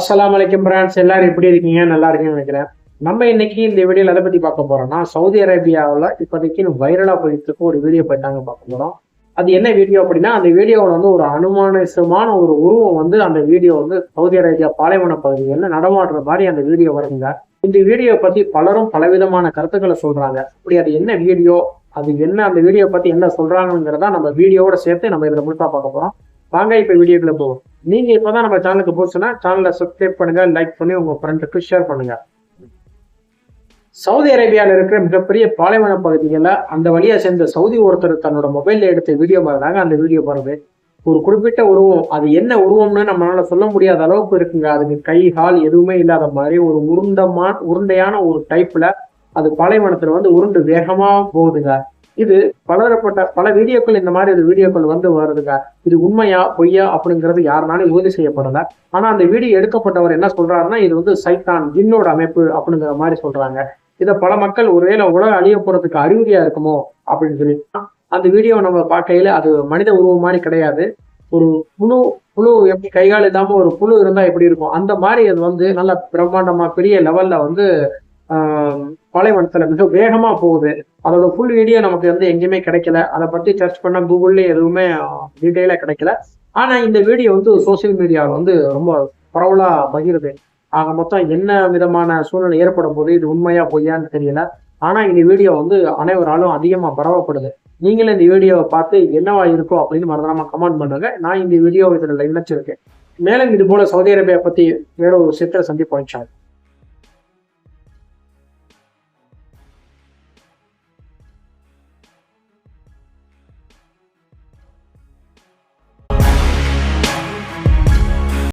அஸ்லாம் வலைக்கம் பிரான்ஸ் எல்லாரும் எப்படி இருக்கீங்க? நல்லா இருக்கீங்கன்னு நினைக்கிறேன். நம்ம இன்னைக்கு இந்த வீடியோவில் எதை பத்தி பார்க்க போறோம்னா சவுதி அரேபியாவில் இப்போதைக்கு வைரலா போயிட்டு இருக்க ஒரு வீடியோ போயிட்டாங்க பார்க்க போறோம். அது என்ன வீடியோ அப்படின்னா அந்த வீடியோவில் வந்து ஒரு அனுமானசமான ஒரு உருவம் வந்து அந்த வீடியோ வந்து சவுதி அரேபியா பாலைவன பகுதிகளில் நடமாடுற மாதிரி அந்த வீடியோ வருங்க இந்த வீடியோ பத்தி பலரும் பலவிதமான கருத்துக்களை சொல்றாங்க. அப்படி அது என்ன வீடியோ அது என்ன அந்த வீடியோ பத்தி என்ன சொல்றாங்கிறத நம்ம வீடியோவோட சேர்த்து நம்ம இதில் முழுசா பார்க்க போறோம். வாங்க இப்ப வீடியோக்குள்ள போவோம். நீங்க இப்பதான் நம்ம சேனலுக்கு போச்சுன்னா சேனலை சப்ஸ்கிரைப் பண்ணுங்க லைக் பண்ணி உங்க ஃப்ரெண்டுக்கு ஷேர் பண்ணுங்க. சவுதி அரேபியாவில் இருக்கிற மிகப்பெரிய பாலைவன பகுதிகளில் அந்த வழியா சேர்ந்த சவுதி ஒருத்தர் தன்னோட மொபைல்ல எடுத்த வீடியோ பாருங்க. அந்த வீடியோ பாருங்க. ஒரு குறிப்பிட்ட உருவம் அது என்ன உருவம்னு நம்மளால சொல்ல முடியாத அளவுக்கு இருக்குங்க. அதுக்கு கை கால் எதுவுமே இல்லாத மாதிரி ஒரு உருண்டமான உருண்டையான ஒரு டைப்ல அது பாலைவனத்துல வந்து உருண்டு வேகமா போகுதுங்க. இது பலதரப்பட்ட பல வீடியோக்கள் இந்த மாதிரி ஒரு வீடியோக்கள் வந்து வருதுங்க. இது உண்மையா பொய்யா அப்படிங்கிறது யாருனாலும் உறுதி செய்யப்படல. ஆனா அந்த வீடியோ எடுக்கப்பட்டவர் என்ன சொல்றாருன்னா இது வந்து சைத்தான் ஜின்னோட அமைப்பு அப்படிங்கிற மாதிரி சொல்றாங்க. இதை பல மக்கள் ஒருவேளை உலக அழிய போறதுக்கு அறிகுறியா இருக்குமோ அப்படின்னு சொல்லி. அந்த வீடியோவை நம்ம பார்க்கையில அது மனித உருவம் மாதிரி கிடையாது. ஒரு புழு புழு எப்படி கைகால் இல்லாம ஒரு புழு இருந்தா எப்படி இருக்கும்? அந்த மாதிரி அது வந்து நல்ல பிரம்மாண்டமா பெரிய லெவல்ல வந்து பாலைவனத்துல மிக வேகமா போகுது. அதோட ஃபுல் வீடியோ நமக்கு வந்து எங்கேயுமே கிடைக்கல. அதை பத்தி சர்ச் பண்ணால் கூகுள்ல எதுவுமே டீட்டெயிலா கிடைக்கல. ஆனா இந்த வீடியோ வந்து சோசியல் மீடியாவில் வந்து ரொம்ப பரவலா பகிருது. ஆக மொத்தம் என்ன விதமான சூழ்நிலை ஏற்படும் போது இது உண்மையா பொய்யான்னு தெரியல. ஆனா இந்த வீடியோ வந்து அனைவராலும் அதிகமா பரவப்படுது. நீங்களும் இந்த வீடியோவை பார்த்து என்னவா இருக்கோ அப்படின்னு மறந்துடாம கமெண்ட் பண்ணுங்க. நான் இந்த வீடியோ இதில் இணைச்சிருக்கேன். மேலும் இது போல சவுதி அரேபியா பத்தி வேற ஒரு சித்திர சந்திப்போம் இன்ஷா